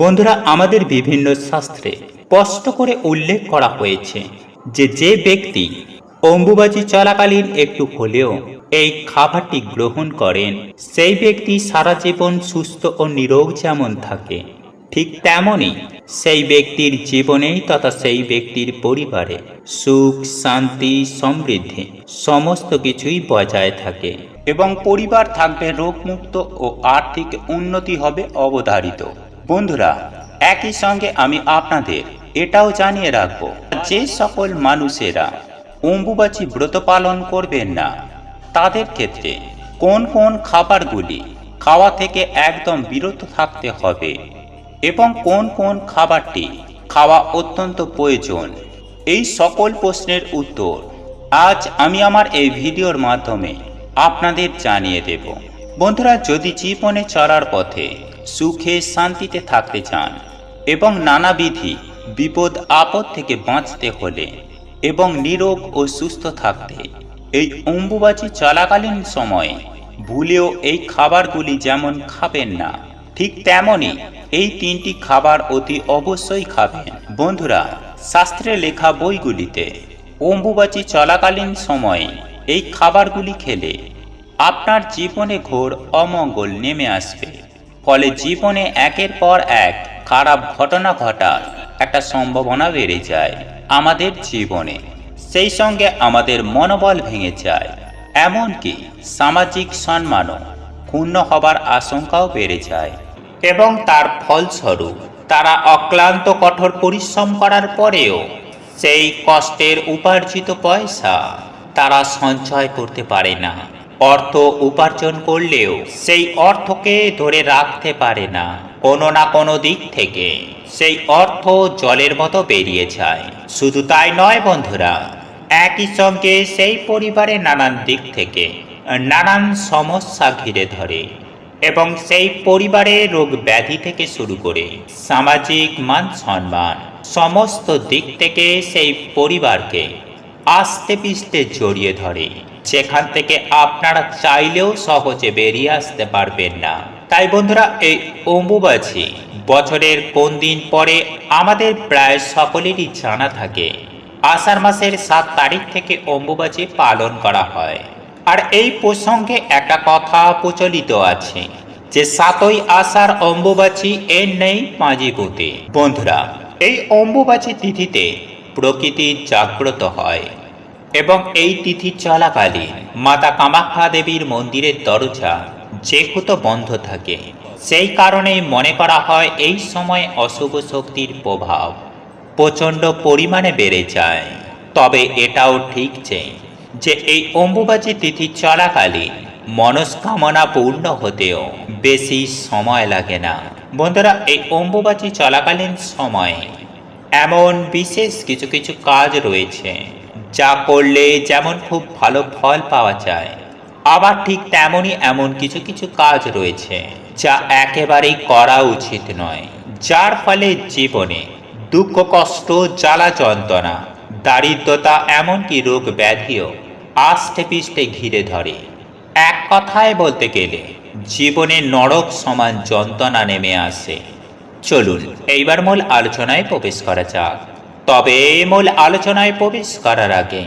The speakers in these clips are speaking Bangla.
বন্ধুরা, আমাদের বিভিন্ন শাস্ত্রে স্পষ্ট করে উল্লেখ করা হয়েছে যে যে ব্যক্তি অম্বুবাচী চলাকালীন একটু হলেও এই খাবারটি গ্রহণ করেন, সেই ব্যক্তি সারা জীবন সুস্থ ও নিরোগ যেমন থাকে, ঠিক তেমনই সেই ব্যক্তির জীবনেই তথা সেই ব্যক্তির পরিবারে সুখ, শান্তি, সমৃদ্ধি সমস্ত কিছুই বজায় থাকে এবং পরিবার থাকবে রোগমুক্ত ও আর্থিক উন্নতি হবে অবধারিত। বন্ধুরা, একই সঙ্গে আমি আপনাদের এটাও জানিয়ে রাখব, যে সকল মানুষেরা অম্বুবাচী ব্রত পালন করবেন না। তাদের ক্ষেত্রে কোন কোন খাবারগুলি খাওয়া থেকে একদম বিরত থাকতে হবে এবং কোন কোন খাবারটি খাওয়া অত্যন্ত প্রয়োজন, এই সকল প্রশ্নের উত্তর আজ আমি আমার এই ভিডিওর মাধ্যমে আপনাদের জানিয়ে দেব। বন্ধুরা, যদি জীবনে চলার পথে সুখে শান্তিতে থাকতে চান এবং নানাবিধি বিপদ আপদ থেকে বাঁচতে হলে এবং নিরোগ ও সুস্থ থাকতে। এই অম্বুবাচী চলাকালীন সময়ে ভুলেও এই খাবারগুলি যেমন খাবেন না, ঠিক তেমনই এই তিনটি খাবার অতি অবশ্যই খাবেন। বন্ধুরা, শাস্ত্রে লেখা বইগুলিতে অম্বুবাচী চলাকালীন সময়ে এই খাবারগুলি খেলে আপনার জীবনে ঘোর অমঙ্গল নেমে আসবে। ফলে জীবনে একের পর এক খারাপ ঘটনা ঘটার একটা সম্ভাবনা বেড়ে যায় আমাদের জীবনে। সেই সঙ্গে আমাদের মনোবল ভেঙে যায়। এমনকি সামাজিক সম্মানও ক্ষুণ্ণ হবার আশঙ্কাও বেড়ে যায়। এবং তার ফলস্বরূপ তারা অক্লান্ত কঠোর পরিশ্রম করার পরেও সেই কষ্টের উপার্জিত পয়সা তারা সঞ্চয় করতে পারে না। অর্থ উপার্জন করলেও সেই অর্থকে ধরে রাখতে পারে না। কোনো না কোনো দিক থেকে সেই অর্থ জলের মতো বেরিয়ে যায়। শুধু তাই নয় বন্ধুরা, একই সঙ্গে সেই পরিবারে নানান দিক থেকে নানান সমস্যা ঘিরে ধরে এবং সেই পরিবারে রোগ ব্যাধি থেকে শুরু করে সামাজিক মান সম্মান সমস্ত দিক থেকে সেই পরিবারকে আস্তে পিস্তে জড়িয়ে ধরে। যেখান থেকে আপনারা চাইলেও সহজে বেরিয়ে আসতে পারবেন না। তাই বন্ধুরা, এই অম্বুবাচী বছরের কোন দিন পরে আমাদের প্রায় সকলেরই জানা থাকে, আষাঢ় মাসের সাত তারিখ থেকে অম্বুবাচী পালন করা হয়। আর এই প্রসঙ্গে একটা কথা প্রচলিত আছে যে, সাতই আষাঢ় অম্বুবাচী এর নেই পাঁজিপুতে বন্ধুরা, এই অম্বুবাচী তিথিতে প্রকৃতি জাগ্রত হয়। এবং এই তিথি চলাকালীন মাতা কামাখ্যা দেবীর মন্দিরের দরজা যেহেতু বন্ধ থাকে, সেই কারণেই মনে করা হয় এই সময় অশুভ শক্তির প্রভাব প্রচণ্ড পরিমাণে বেড়ে যায়। তবে এটাও ঠিক যে এই অম্বুবাচী তিথি চলাকালীন মনস্কামনা পূর্ণ হতেও বেশি সময় লাগে না। বন্ধুরা, এই অম্বুবাচী চলাকালীন সময়ে এমন বিশেষ কিছু কিছু কাজ রয়েছে যা করলে যেমন খুব ভালো ফল পাওয়া যায়, আবার ঠিক তেমনই এমন কিছু কিছু কাজ রয়েছে যা একেবারেই করা উচিত নয়। যার ফলে জীবনে দুঃখ, কষ্ট, জ্বালা, যন্ত্রণা, দারিদ্রতা, এমনকি রোগ ব্যাধিও আষ্টে পিষ্টে ঘিরে ধরে। এক কথায় বলতে গেলে, জীবনে নরক সমান যন্ত্রণা নেমে আসে। চলুন, এইবার মূল আলোচনায় প্রবেশ করা যাক। তবে মূল আলোচনায় প্রবেশ করার আগে,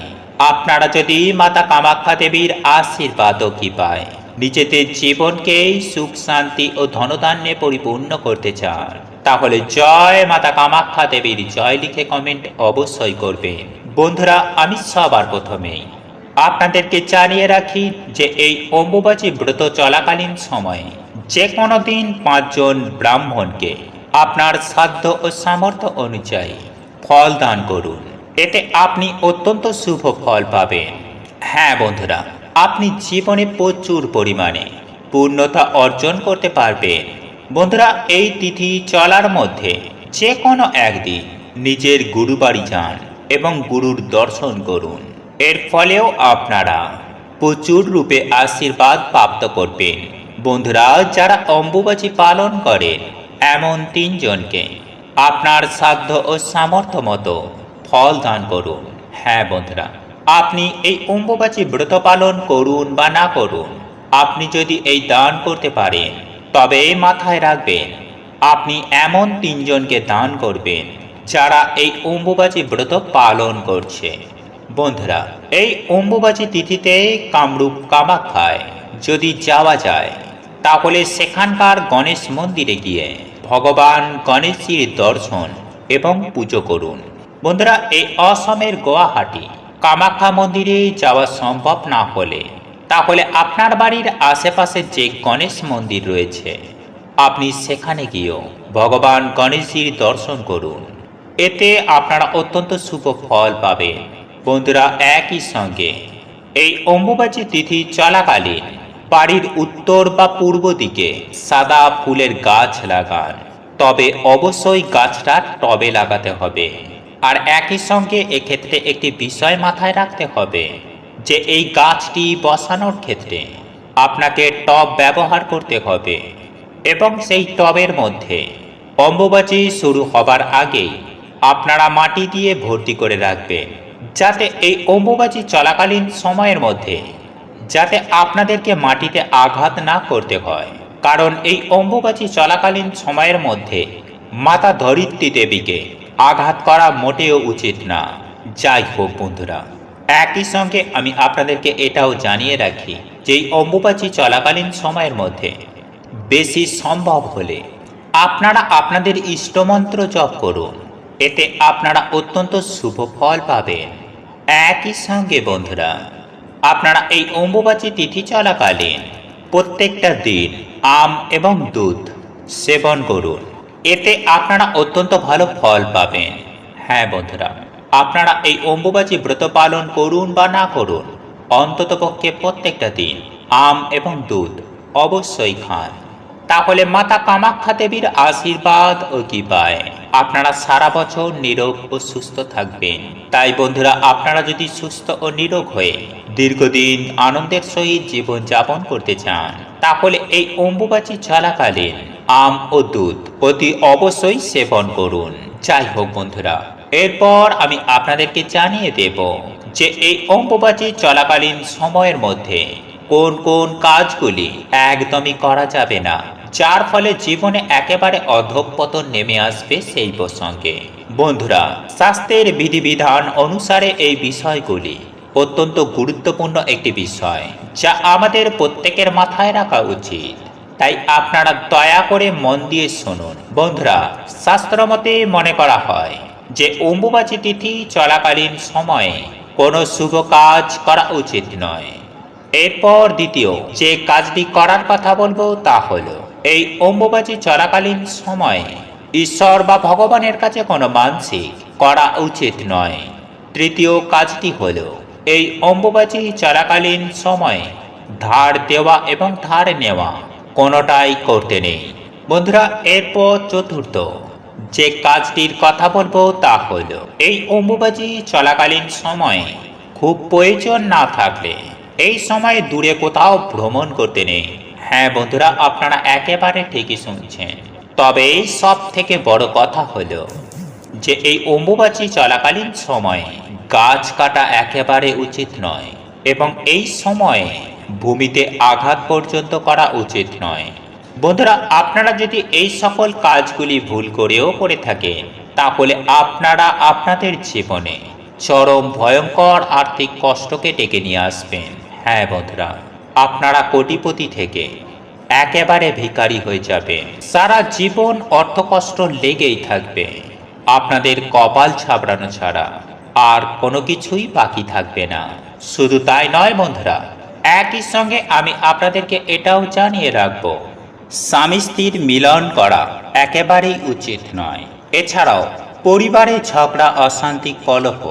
আপনারা যদি মাতা কামাখ্যা দেবীর আশীর্বাদ কি পায়, নিজেদের জীবনকে সুখ, শান্তি ও ধনধান্যে পরিপূর্ণ করতে চান, তাহলে জয় মাতা কামাখ্যা দেবীর জয় লিখে কমেন্ট অবশ্যই করবেন। বন্ধুরা, আমি সবার প্রথমেই আপনাদেরকে জানিয়ে রাখি যে এই অম্বুবাচী ব্রত চলাকালীন সময়ে যে কোনো দিন পাঁচজন ব্রাহ্মণকে আপনার সাধ্য ও সামর্থ্য অনুযায়ী ফল দান করুন। এতে আপনি অত্যন্ত শুভ ফল পাবেন। হ্যাঁ বন্ধুরা, আপনি জীবনে প্রচুর পরিমাণে পূর্ণতা অর্জন করতে পারবেন। বন্ধুরা, এই তিথি চলার মধ্যে যে কোনো একদিন নিজের গুরু বাড়ি যান এবং গুরুর দর্শন করুন। এর ফলেও আপনারা প্রচুর রূপে আশীর্বাদ প্রাপ্ত করবেন। বন্ধুরা, যারা অম্বুবাচী পালন করেন, এমন তিনজনকে আপনার সাধ্য ও সামর্থ্য মতো ফল দান করুন। হ্যাঁ বন্ধুরা, আপনি এই অম্বুবাচী ব্রত পালন করুন বা না করুন, আপনি যদি এই দান করতে পারেন, তবে মাথায় রাখবেন, আপনি এমন তিনজনকে দান করবেন যারা এই অম্বুবাচী ব্রত পালন করছে। বন্ধুরা, এই অম্বুবাচী তিথিতে কামরূপ কামাখ্যায় যদি যাওয়া যায়, তাহলে সেখানকার গণেশ মন্দিরে গিয়ে ভগবান গণেশজির দর্শন এবং পুজো করুন। বন্ধুরা, এই অসমের গুয়াহাটি কামাখ্যা মন্দিরে যাওয়া সম্ভব না হলে, তাহলে আপনার বাড়ির আশেপাশে যে গণেশ মন্দির রয়েছে, আপনি সেখানে গিয়েও ভগবান গণেশজির দর্শন করুন। এতে আপনারা অত্যন্ত শুভ ফল পাবেন। বন্ধুরা, একই সঙ্গে এই অম্বুবাচী তিথি চলাকালীন বাড়ির উত্তর বা পূর্ব দিকে সাদা ফুলের গাছ লাগান। তবে অবশ্যই গাছটা টবে লাগাতে হবে। আর একই সঙ্গে এক্ষেত্রে একটি বিষয় মাথায় রাখতে হবে যে এই গাছটি বসানোর ক্ষেত্রে আপনাকে টব ব্যবহার করতে হবে এবং সেই টবের মধ্যে অম্বুবাচী শুরু হবার আগেই আপনারা মাটি দিয়ে ভর্তি করে রাখবেন যাতে এই অম্বুবাচী চলাকালীন সময়ের মধ্যে যাতে আপনাদেরকে মাটিতে আঘাত না করতে হয়। কারণ এই অম্বুবাচী চলাকালীন সময়ের মধ্যে মাতা ধরিত্রী দেবীকে আঘাত করা মোটেও উচিত না। যাই হোক বন্ধুরা, একই সঙ্গে আমি আপনাদেরকে এটাও জানিয়ে রাখি যে এই অম্বুবাচী চলাকালীন সময়ের মধ্যে বেশি সম্ভব হলে আপনারা আপনাদের ইষ্টমন্ত্র জপ করুন। এতে আপনারা অত্যন্ত শুভ ফল পাবেন। একই সঙ্গে বন্ধুরা আপনারা এই অম্বুবাচী তিথি চলাকালীন প্রত্যেকটা দিন আম এবং দুধ সেবন করুন। এতে আপনারা অত্যন্ত ভালো ফল পাবেন। হ্যাঁ বন্ধুরা, আপনারা এই অম্বুবাচী ব্রত পালন করুন বা না করুন, অন্ততপক্ষে প্রত্যেকটা দিন আম এবং দুধ অবশ্যই খান। তাহলে মাতা কামাখ্যা দেবীর আশীর্বাদ ও কি পায় আপনারা সারা বছর নিরোগ ও সুস্থ থাকবেন। তাই বন্ধুরা, আপনারা যদি সুস্থ ও নিরোগ হয়ে দীর্ঘদিন আনন্দের সহিত জীবন যাপন করতে চান, তাহলে এই অম্বুবাচী চলাকালীন আম ও দুধ অতি অবশ্যই সেবন করুন। যাই হোক বন্ধুরা, এরপর আমি আপনাদেরকে জানিয়ে দেব যে এই অম্বুবাচী চলাকালীন সময়ের মধ্যে কোন কোন কাজগুলি একদমই করা যাবে না, যার ফলে জীবনে একেবারে অধঃপতন নেমে আসবে সেই প্রসঙ্গে। বন্ধুরা, স্বাস্থ্যের বিধিবিধান অনুসারে এই বিষয়গুলি অত্যন্ত গুরুত্বপূর্ণ একটি বিষয়, যা আমাদের প্রত্যেকের মাথায় রাখা উচিত। তাই আপনারা দয়া করে মন দিয়ে শুনুন। বন্ধুরা, শাস্ত্রমতে মনে করা হয় যে, অম্বুবাচী তিথি চলাকালীন সময়ে কোনো শুভ কাজ করা উচিত নয়। এরপর দ্বিতীয়, যে কাজটি করার কথা বলব তা হলো, এই অম্বুবাচী চলাকালীন সময়ে ঈশ্বর বা ভগবানের কাছে কোনো মানসিক করা উচিত নয়। তৃতীয় কাজটি হলো এই অম্বুবাচী চলাকালীন সময়ে ধার দেওয়া এবং ধার নেওয়া কোনোটাই করতে নেই। বন্ধুরা, এরপর চতুর্থ, যে কাজটির কথা বলব তা হলো, এই অম্বুবাচী চলাকালীন সময়ে খুব প্রয়োজন না থাকলে এই সময়ে দূরে কোথাও ভ্রমণ করতে নেই। হ্যাঁ বন্ধুরা, আপনারা একেবারে ঠিকই শুনছেন। তবে সব থেকে বড় কথা হলো যে এই অম্বুবাচী চলাকালীন সময়ে গাছ কাটা একেবারে উচিত নয় এবং এই সময়ে ভূমিতে আঘাত পর্যন্ত করা উচিত নয়। বন্ধুরা, আপনারা যদি এই সকল কাজগুলি ভুল করেও করে থাকেন, তাহলে আপনারা আপনাদের জীবনে চরম ভয়ঙ্কর আর্থিক কষ্টকে ডেকে নিয়ে আসবেন। হ্যাঁ বন্ধুরা, আপনারা কোটিপতি থেকে একেবারে ভিখারি হয়ে যাবেন। সারা জীবন অর্থকষ্ট লেগেই থাকবে। আপনাদের কপাল ছাবড়ানো ছাড়া আর কোনো কিছুই বাকি থাকবে না। শুধু তাই নয় বন্ধুরা, একই সঙ্গে আমি আপনাদেরকে এটাও জানিয়ে রাখব, স্বামী স্ত্রীর মিলন করা একেবারেই উচিত নয়। এছাড়াও, পরিবারে ঝগড়া, অশান্তি, কলহ,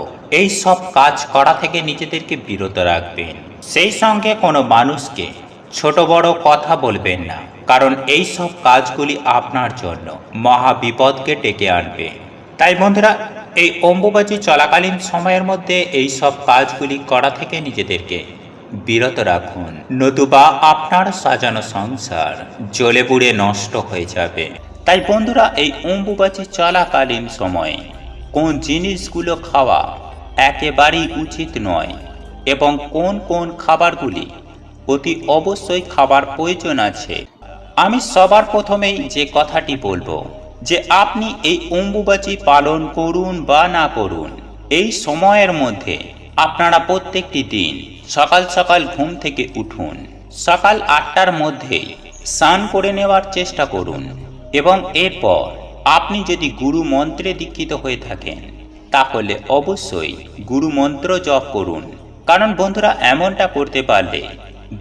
এই সব কাজ করা থেকে নিজেদেরকে বিরত রাখবেন। সেই সঙ্গে কোনো মানুষকে ছোট বড় কথা বলবেন না, কারণ এই সব কাজগুলি আপনার জন্য মহা বিপদকে ডেকে আনবে। তাই বন্ধুরা, এই অম্বুবাচী চলাকালীন সময়ের মধ্যে এই সব কাজগুলি করা থেকে নিজেদেরকে বিরত রাখুন। নতুবা আপনার সাজানো সংসার জলে পুড়ে নষ্ট হয়ে যাবে। তাই বন্ধুরা, এই অম্বুবাচী চলাকালীন সময়ে কোন জিনিসগুলো খাওয়া একেবারেই উচিত নয় এবং কোন কোন খাবারগুলি অতি অবশ্যই খাবার প্রয়োজন আছে, আমি সবার প্রথমেই যে কথাটি বলব যে আপনি এই অম্বুবাচী পালন করুন বা না করুন, এই সময়ের মধ্যে আপনারা প্রত্যেকটি দিন সকাল সকাল ঘুম থেকে উঠুন, সকাল আটটার মধ্যে স্নান করে নেওয়ার চেষ্টা করুন এবং এরপর আপনি যদি গুরু মন্ত্রে দীক্ষিত হয়ে থাকেন, তাহলে অবশ্যই গুরু মন্ত্র জপ করুন। কারণ বন্ধুরা, এমনটা করতে পারলে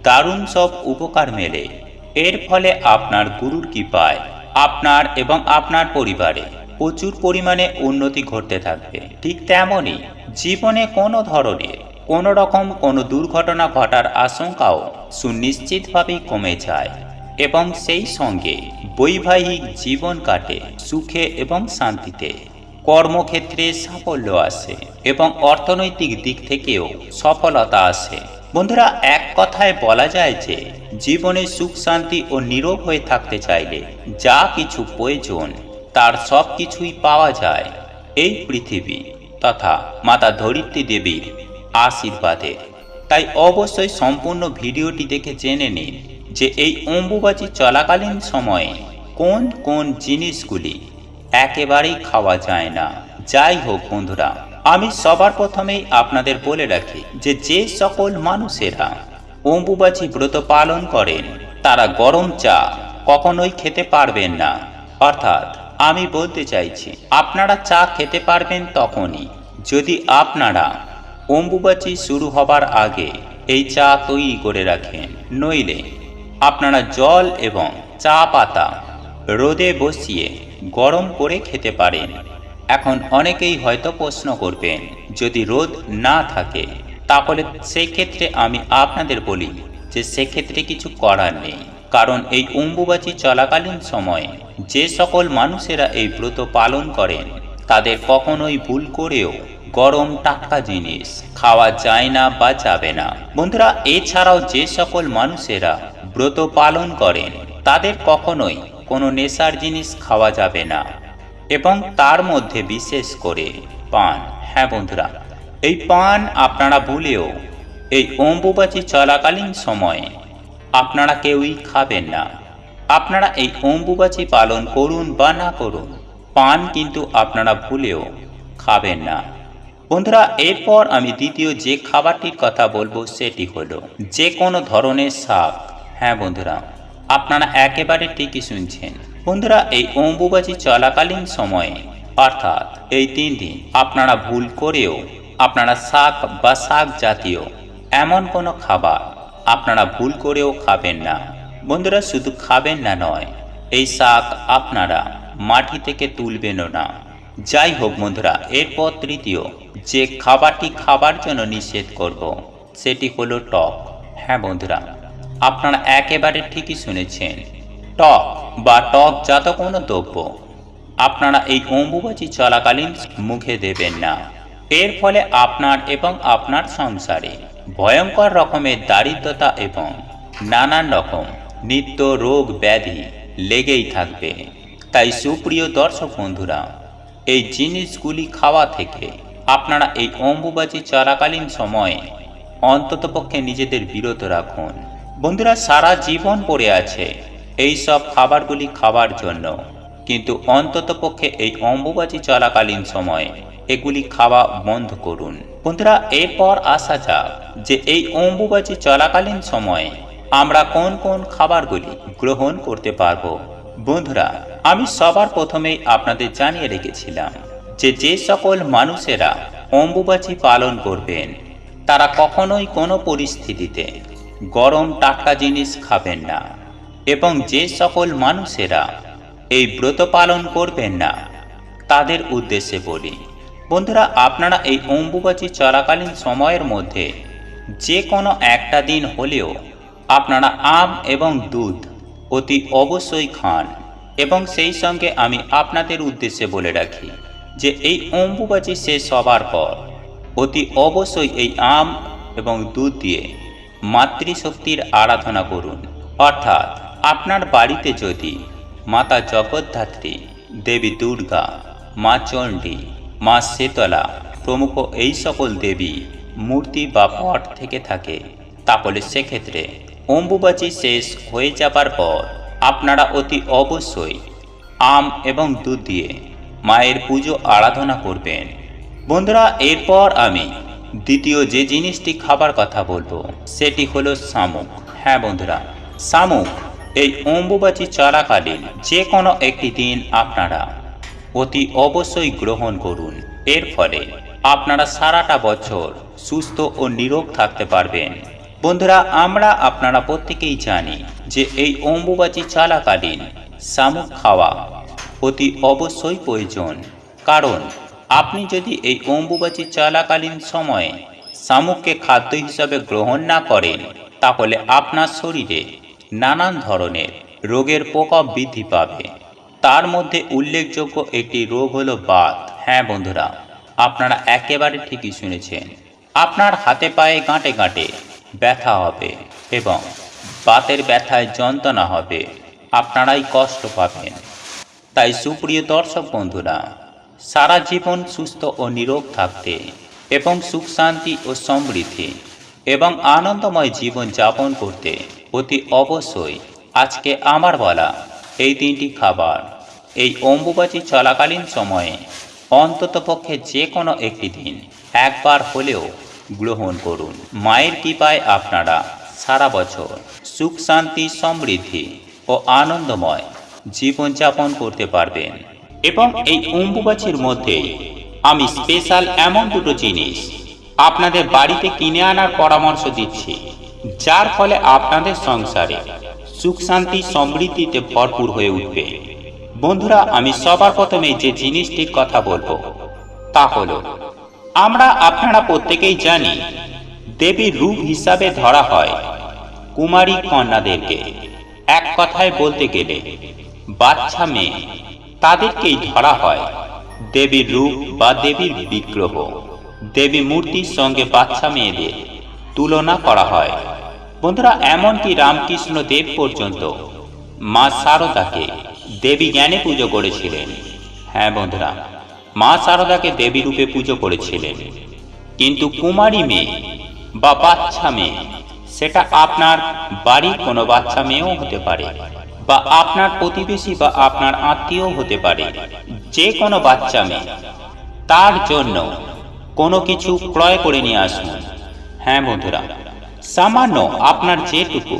দারুণ সব উপকার মেলে। এর ফলে আপনার গুরুর কৃপায় আপনার এবং আপনার পরিবারে প্রচুর পরিমাণে উন্নতি ঘটতে থাকবে। ঠিক তেমনই জীবনে কোনো ধরনের কোনো রকম কোনো দুর্ঘটনা ঘটার আশঙ্কাও সুনিশ্চিতভাবেই কমে যায় এবং সেই সঙ্গে বৈবাহিক জীবন কাটে সুখে এবং শান্তিতে। কর্মক্ষেত্রে সাফল্য আসে এবং অর্থনৈতিক দিক থেকেও সফলতা আসে। বন্ধুরা, এক কথায় বলা যায় যে, জীবনে সুখ, শান্তি ও নীরব হয়ে থাকতে চাইলে যা কিছু প্রয়োজন, তার সব কিছুই পাওয়া যায় এই পৃথিবী তথা মাতা ধরিত্রী দেবীর আশীর্বাদে। তাই অবশ্যই সম্পূর্ণ ভিডিওটি দেখে জেনে নিন যে এই অম্বুবাচী চলাকালীন সময়ে কোন কোন জিনিসগুলি একেবারেই খাওয়া যায় না। যাই হোক বন্ধুরা আমি সবার প্রথমেই আপনাদের বলে রাখি যে যে সকল মানুষেরা অম্বুবাচী ব্রত পালন করেন, তারা গরম চা কখনোই খেতে পারবেন না। অর্থাৎ আমি বলতে চাইছি, আপনারা চা খেতে পারবেন তখনই। যদি আপনারা অম্বুবাচী শুরু হবার আগে এই চা তৈরি করে রাখেন, নইলে আপনারা জল এবং চা পাতা রোদে বসিয়ে গরম করে খেতে পারেন। এখন অনেকেই হয়তো প্রশ্ন করবেন, যদি রোদ না থাকে, তাহলে সেক্ষেত্রে আমি আপনাদের বলি যে সেক্ষেত্রে কিছু করার নেই। কারণ এই অম্বুবাচী চলাকালীন সময়ে যে সকল মানুষেরা এই ব্রত পালন করেন, তাদের কখনোই ভুল করেও গরম টাটকা জিনিস খাওয়া যায় না বা যাবে না। বন্ধুরা, এছাড়াও যে সকল মানুষেরা ব্রত পালন করেন, তাদের কখনোই কোনো নেশার জিনিস খাওয়া যাবে না। এবং তার মধ্যে বিশেষ করে পান। হ্যাঁ বন্ধুরা, এই পান আপনারা ভুলেও এই অম্বুবাচী চলাকালীন সময়ে আপনারা কেউই খাবেন না। আপনারা এই অম্বুবাচী পালন করুন বা না করুন, পান কিন্তু আপনারা ভুলেও খাবেন না। বন্ধুরা, এরপর আমি দ্বিতীয় যে খাবারটির কথা বলব সেটি হলো যে কোনো ধরনের শাক। হ্যাঁ বন্ধুরা, আপনারা একেবারে ঠিকই শুনছেন। বন্ধুরা, এই অম্বুবাচী চলাকালীন সময়ে, অর্থাৎ এই তিন দিন, আপনারা ভুল করেও, আপনারা শাক বা শাক জাতীয় এমন কোনো খাবার আপনারা ভুল করেও খাবেন না। বন্ধুরা, শুধু খাবেন না নয়, এই শাক আপনারা মাটি থেকে তুলবেনও না। যাই হোক বন্ধুরা, এরপর তৃতীয়, যে খাবারটি খাবার জন্য নিষেধ করব, সেটি হলো টক। হ্যাঁ বন্ধুরা, আপনারা একেবারে ঠিকই শুনেছেন টক বা টক জাত কোনো দ্রব্য আপনারা এই অম্বুবাচী চলাকালীন মুখে দেবেন না। এর ফলে আপনার এবং আপনার সংসারে ভয়ঙ্কর রকমের দারিদ্রতা এবং নানান রকম নিত্য রোগ ব্যাধি লেগেই থাকবে। তাই সুপ্রিয় দর্শক বন্ধুরা, এই জিনিসগুলি খাওয়া থেকে আপনারা এই অম্বুবাচী চলাকালীন সময়ে অন্ততপক্ষে নিজেদের বিরত রাখুন। বন্ধুরা, সারা জীবন পড়ে আছে এই সব খাবারগুলি খাবার জন্য। কিন্তু অন্ততপক্ষে এই অম্বুবাচী চলাকালীন সময়ে এগুলি খাওয়া বন্ধ করুন। বন্ধুরা, এরপর আসা যাক যে এই অম্বুবাচী চলাকালীন সময়ে আমরা কোন কোন খাবারগুলি গ্রহণ করতে পারব। বন্ধুরা, আমি সবার প্রথমেই আপনাদের জানিয়ে রেখেছিলাম যে যে সকল মানুষেরা অম্বুবাচী পালন করবেন, তারা কখনোই কোনো পরিস্থিতিতে গরম টাটকা জিনিস খাবেন না। এবং যে সকল মানুষেরা এই ব্রত পালন করবেন না, তাদের উদ্দেশ্যে বলি, বন্ধুরা, আপনারা এই অম্বুবাচী চলাকালীন সময়ের মধ্যে যে কোনো একটা দিন হলেও আপনারা আম এবং দুধ অতি অবশ্যই খান এবং সেই সঙ্গে আমি আপনাদের উদ্দেশ্যে বলে রাখি যে এই অম্বুবাচী শেষ হবার পর অতি অবশ্যই এই আম এবং দুধ দিয়ে মাতৃশক্তির আরাধনা করুন। অর্থাৎ আপনার বাড়িতে যদি মাতা জগদ্ধাত্রী, দেবী দুর্গা, মা চণ্ডী, মা শীতলা প্রমুখ এই সকল দেবী মূর্তি বা পট থেকে থাকে, তাহলে সেক্ষেত্রে অম্বুবাচী শেষ হয়ে যাবার পর আপনারা অতি অবশ্যই আম এবং দুধ দিয়ে মায়ের পুজো আরাধনা করবেন। বন্ধুরা, এরপর আমি দ্বিতীয় যে জিনিসটি খাবার কথা বলব, সেটি হলো শামুক। হ্যাঁ বন্ধুরা, শামুক এই অম্বুবাচী চলাকালীন যে কোনো একটি দিন আপনারা অতি অবশ্যই গ্রহণ করুন। এর ফলে আপনারা সারাটা বছর সুস্থ ও নিরোগ থাকতে পারবেন। বন্ধুরা, আমরা আপনারা প্রত্যেকেই জানি যে এই অম্বুবাচী চলাকালীন শামুক খাওয়া অতি অবশ্যই প্রয়োজন। কারণ আপনি যদি এই অম্বুবাচী চলাকালীন সময়ে শামুককে খাদ্য হিসাবে গ্রহণ না করেন, তাহলে আপনার শরীরে নানান ধরনের রোগের প্রকোপ বৃদ্ধি পাবে। তার মধ্যে উল্লেখযোগ্য একটি রোগ হলো বাত। হ্যাঁ বন্ধুরা, আপনারা একেবারে ঠিকই শুনেছেন। আপনার হাতে পায়ে গাঁটে গাঁটে ব্যথা হবে এবং বাতের ব্যথায় যন্ত্রণা হবে। আপনারাই কষ্ট পাবেন। তাই সুপ্রিয় দর্শক বন্ধুরা, সারা জীবন সুস্থ ও নিরোগ থাকতে এবং সুখ শান্তি ও সমৃদ্ধি এবং আনন্দময় জীবন যাপন করতে অতি অবশ্যই আজকে আমার বলা এই তিনটি খাবার। এই অম্বুবাচী চলাকালীন সময়ে অন্ততপক্ষে যে কোনো একটি দিন একবার হলেও গ্রহণ করুন। মায়ের কৃপায় আপনারা সারা বছর সুখ, শান্তি, সমৃদ্ধি ও আনন্দময় জীবনযাপন করতে পারবেন। এবং এই অম্বুবাচীর মধ্যেই আমি স্পেশাল এমন দুটো জিনিস আপনাদের বাড়িতে কিনে আনার পরামর্শ দিচ্ছি। যার ফলে আপনাদের সংসারে সুখ, শান্তি, সমৃদ্ধিতে ভরপুর হয়ে উঠবে। বন্ধুরা, আমি সবার প্রথমে যে জিনিসটির কথা বলব, তা হলো, আমরা আপনারা প্রত্যেকেই জানি, দেবীর রূপ হিসাবে ধরা হয় কুমারী কন্যাদেরকে। এক কথায় বলতে গেলে, বাচ্চা মেয়ে, তাদেরকেই ধরা হয় দেবীর রূপ বা দেবীর বিগ্রহ, দেবী মূর্তির সঙ্গে বাচ্চা মেয়েদের। তুলনা করা হয়। বন্ধুরা, এমনকি রামকৃষ্ণ দেব পর্যন্ত মা শারদাকে দেবী জ্ঞানে পুজো করেছিলেন। হ্যাঁ বন্ধুরা, মা শারদাকে দেবী রূপে পুজো করেছিলেন। কিন্তু কুমারী মেয়ে বা বাচ্চা মেয়ে, সেটা আপনার বাড়ির কোনো বাচ্চা মেয়েও হতে পারে বা আপনার প্রতিবেশী বা আপনার আত্মীয় হতে পারে। যে কোনো বাচ্চা মেয়ে, তার জন্য কোনো কিছু ক্রয় করে নিয়ে আসুন। হ্যাঁ বন্ধুরা, সামান্য আপনার যেটুকু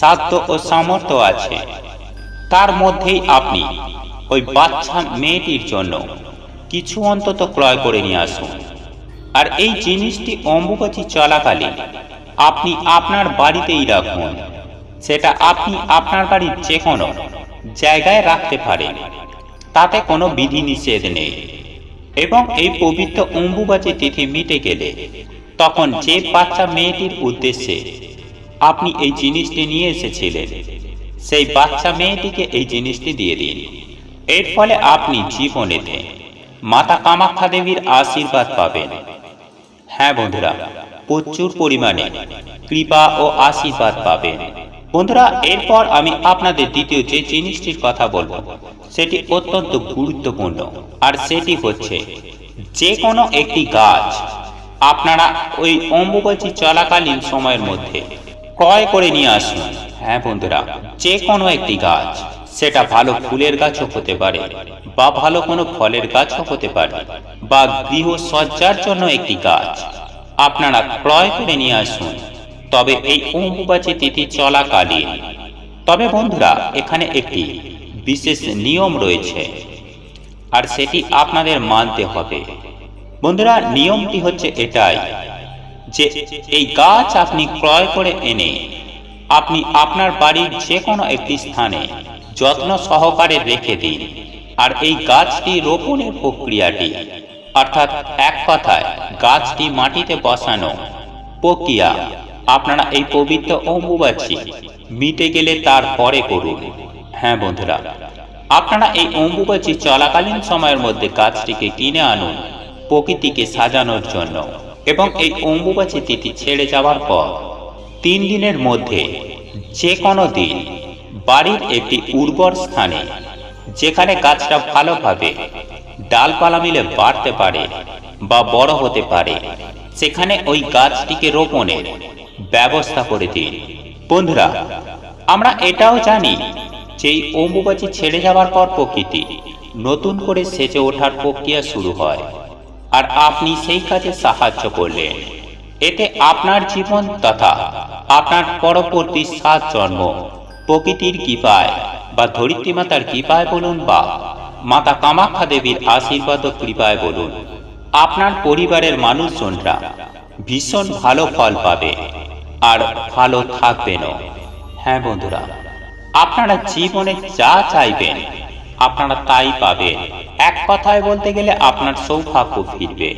সাধ্য ও সামর্থ্য আছে, তার মধ্যেই আপনি ওই বাচ্চা মেয়েটির জন্য কিছু অন্তত ক্রয় করে নিয়ে আসুন। আর এই জিনিসটি অম্বুবাচী চলাকালীন আপনি আপনার বাড়িতেই রাখুন, সেটা আপনি আপনার বাড়ির যে কোনো জায়গায় রাখতে পারেন, তাতে কোনো বিধি নিষেধ নেই। এবং এই পবিত্র অম্বুবাচী তিথি মিটে গেলে তখন যে বাচ্চা মেয়েটির উদ্দেশ্যে আপনি এই জিনিসটি নিয়ে এসেছিলেন, সেই বাচ্চা মেয়েটিকে এই জিনিসটি দিয়ে দিন। এর ফলে আপনি জীবনেতে মাতা কামাখ্যা দেবীর আশীর্বাদ পাবেন। হ্যাঁ বন্ধুরা, প্রচুর পরিমাণে কৃপা ও আশীর্বাদ পাবেন। বন্ধুরা, এরপর আমি আপনাদের দ্বিতীয় যে জিনিসটির কথা বলব, সেটি অত্যন্ত গুরুত্বপূর্ণ, আর সেটি হচ্ছে যে কোনো একটি গাছ আপনারা ওই অম্বুবাচী চলাকালীন সময়ের মধ্যে ক্রয় করে নিয়ে আসুন। হ্যাঁ বন্ধুরা যে কোনো একটি গাছ, সেটা ভালো ফুলের গাছও হতে পারে বা ভালো কোনো ফলের গাছও হতে পারে বা গৃহ সজ্জার জন্য একটি গাছ। আপনারা ক্রয় করে নিয়ে আসুন। তবে এই অম্বুবাচী তিথি চলাকালীন। তবে বন্ধুরা, এখানে একটি বিশেষ নিয়ম রয়েছে। আর সেটি আপনাদের মানতে হবে। বন্ধুরা, নিয়মটি হচ্ছে এটাই যে এই গাছ আপনি ক্রয় করে এনে আপনি আপনার বাড়ির যে কোনো একটি স্থানে যত্ন সহকারে রেখে দিন। আর এই গাছটি রোপণের প্রক্রিয়াটি, অর্থাৎ এক কথায় গাছটি মাটিতে বসানো প্রক্রিয়া, আপনারা এই পবিত্র অম্বুবাচী মিটে গেলে তারপরে করুন। হ্যাঁ বন্ধুরা, আপনারা এই অম্বুবাচী চলাকালীন সময়ের মধ্যে গাছটিকে কিনে আনুন। প্রকৃতিকে সাজানোর জন্য এবং এই অম্বুবাচী তিথি ছেড়ে যাওয়ার পর তিন দিনের মধ্যে যে কোনো দিন বাড়ির একটি উর্বর স্থানে, যেখানে গাছটা ভালোভাবে ডালপালা মিলে বাড়তে পারে বা বড় হতে পারে, সেখানে ওই গাছটিকে রোপণের ব্যবস্থা করে দিন। বন্ধুরা, আমরা এটাও জানি যেই অম্বুবাচী ছেড়ে যাওয়ার পর প্রকৃতি নতুন করে সেজে ওঠার প্রক্রিয়া শুরু হয়। আর আপনি সেই কাজে সাহায্য করলেন। এতে আপনার জীবন তথা আপনার পরবর্তী সাত জন্ম, প্রকৃতির কৃপায় বা ধরিত্রী মাতার কৃপায় বলুন বা মাতা কামাখ্যা দেবীর আশীর্বাদ ও কৃপায় বলুন, আপনার পরিবারের মানুষজনরা ভীষণ ভালো ফল পাবে আর ভালো থাকবেনও। হ্যাঁ বন্ধুরা, আপনারা জীবনে যা চাইবেন আপনারা তাই পাবেন। এক কথায় বলতে গেলে আপনার সৌভাগ্য ফিরবে।